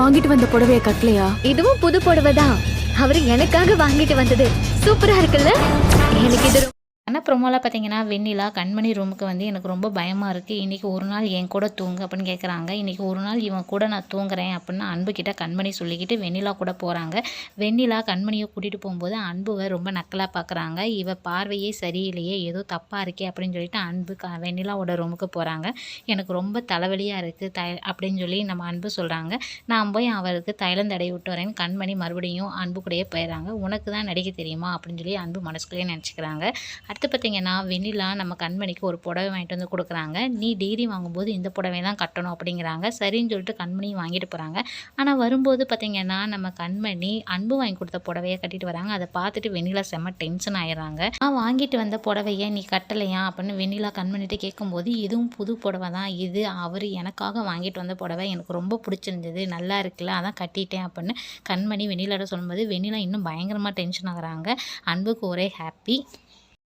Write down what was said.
வாங்கிட்டு வந்த புடவைய கட்டலையா? இதுவும் புது புடவை தான் அவரு எனக்காக வாங்கிட்டு வந்தது. சூப்பரா இருக்குல்ல? எனக்கு இது ஆனால் ப்ரொமோவில் பார்த்தீங்கன்னா வெண்ணிலா கண்மணி ரூமுக்கு வந்து எனக்கு ரொம்ப பயமாக இருக்குது இன்றைக்கி ஒரு நாள் என் கூட தூங்கு அப்படின்னு கேட்குறாங்க இன்றைக்கி ஒரு நாள் இவன் கூட நான் தூங்குறேன் அப்படின்னு அன்புக்கிட்ட கண்மணி சொல்லிக்கிட்டு வெண்ணிலா கூட போகிறாங்க வெண்ணிலா கண்மணியை கூட்டிகிட்டு போகும்போது அன்புவை ரொம்ப நக்கலாக பார்க்குறாங்க இவ பார்வையே சரியில்லையே ஏதோ தப்பாக இருக்கே அப்படின்னு சொல்லிட்டு அன்பு க வெண்ணிலாவோட ரூமுக்கு போகிறாங்க எனக்கு ரொம்ப தலைவலியாக இருக்குது தை அப்படின்னு சொல்லி நம்ம அன்பு சொல்கிறாங்க நான் போய் அவருக்கு தைலம் தடவி விட்டு வரேன். கண்மணி மறுபடியும் அன்பு கூடயே போயிடுறாங்க. உனக்கு தான் நடிக்க தெரியுமா அப்படின்னு சொல்லி அன்பு மனசுக்குள்ளேயே நினச்சிக்கிறாங்க. அடுத்து பார்த்தீங்கன்னா வெண்ணிலா நம்ம கண்மணிக்கு ஒரு புடவை வாங்கிட்டு வந்து கொடுக்குறாங்க. நீ டிகிரி வாங்கும்போது இந்த புடவை தான் கட்டணும் அப்படிங்கிறாங்க. சரின்னு சொல்லிட்டு கண்மணி வாங்கிட்டு போகிறாங்க ஆனால் வரும்போது பார்த்தீங்கன்னா நம்ம கண்மணி அன்பு வாங்கி கொடுத்த புடவையை கட்டிட்டு வராங்க. அதை பார்த்துட்டு வெண்ணிலா செம்ம டென்ஷன் ஆயிடுறாங்க. நான் வாங்கிட்டு வந்த புடவையை நீ கட்டலையா? அப்படின்னு வெண்ணிலா கண்மணிட்டு கேட்கும்போது இதுவும் புது புடவை தான். இது அவர் எனக்காக வாங்கிட்டு வந்த புடவை. எனக்கு ரொம்ப பிடிச்சிருந்தது. நல்லா இருக்குல்ல. அதான் கட்டிட்டேன். அப்படின்னு கண்மணி வெண்ணிலாட சொல்லும்போது வெண்ணிலா இன்னும் பயங்கரமாக டென்ஷன் ஆகுறாங்க. அன்புக்கு ஒரே ஹாப்பி